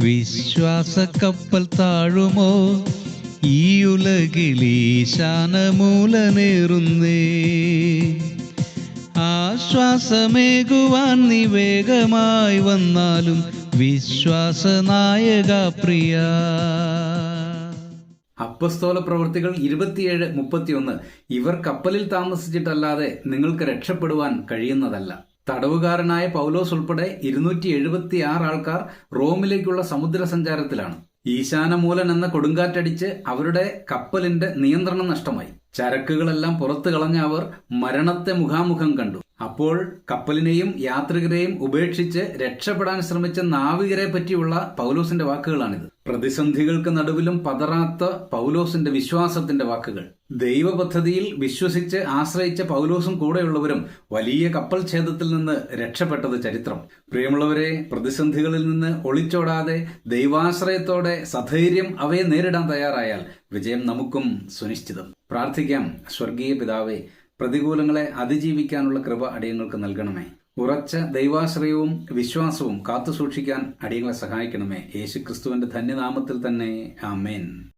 വിശ്വാസ കപ്പൽ താഴുമോ? ഈ ഉലകിൽ ഈശാനമൂലനേറുന്നേ. ആശ്വാസമേകുവാൻ നീ വേഗമായി വന്നാലും വിശ്വാസനായക പ്രിയ. അപ്പസ്തോല പ്രവൃത്തികൾ ഇരുപത്തിയേഴ് മുപ്പത്തിയൊന്ന്. ഇവർ കപ്പലിൽ താമസിച്ചിട്ടല്ലാതെ നിങ്ങൾക്ക് രക്ഷപ്പെടുവാൻ കഴിയുന്നതല്ല. തടവുകാരനായ പൗലോസ് ഉൾപ്പെടെ ഇരുന്നൂറ്റി എഴുപത്തി ആറ് ആൾക്കാർ റോമിലേക്കുള്ള സമുദ്ര സഞ്ചാരത്തിലാണ് ഈശാനമൂലൻ എന്ന കൊടുങ്കാറ്റടിച്ച് അവരുടെ കപ്പലിന്റെ നിയന്ത്രണം നഷ്ടമായി. ചരക്കുകളെല്ലാം പുറത്തു കളഞ്ഞ അവർ മരണത്തെ മുഖാമുഖം കണ്ടു. അപ്പോൾ കപ്പലിനെയും യാത്രികരെയും ഉപേക്ഷിച്ച് രക്ഷപ്പെടാൻ ശ്രമിച്ച നാവികരെ പറ്റിയുള്ള പൗലോസിന്റെ വാക്കുകളാണിത്. പ്രതിസന്ധികൾക്ക് നടുവിലും പതറാത്ത പൗലോസിന്റെ വിശ്വാസത്തിന്റെ വാക്കുകൾ. ദൈവ പദ്ധതിയിൽ വിശ്വസിച്ച് ആശ്രയിച്ച പൗലോസും കൂടെയുള്ളവരും വലിയ കപ്പൽ ഛേദത്തിൽ നിന്ന് രക്ഷപ്പെട്ടത് ചരിത്രം. പ്രിയമുള്ളവരെ പ്രതിസന്ധികളിൽ നിന്ന് ഒളിച്ചോടാതെ ദൈവാശ്രയത്തോടെ സധൈര്യം അവയെ നേരിടാൻ തയ്യാറായാൽ വിജയം നമുക്കും സുനിശ്ചിതം. പ്രാർത്ഥിക്കാം. സ്വർഗീയ പിതാവേ പ്രതികൂലങ്ങളെ അതിജീവിക്കാനുള്ള കൃപ അടിയങ്ങൾക്ക് നൽകണമേ. ഉറച്ച ദൈവാശ്രയവും വിശ്വാസവും കാത്തുസൂക്ഷിക്കാൻ അടിയങ്ങളെ സഹായിക്കണമേ. യേശുക്രിസ്തുവിന്റെ ധന്യനാമത്തിൽ തന്നെ. ആമേൻ.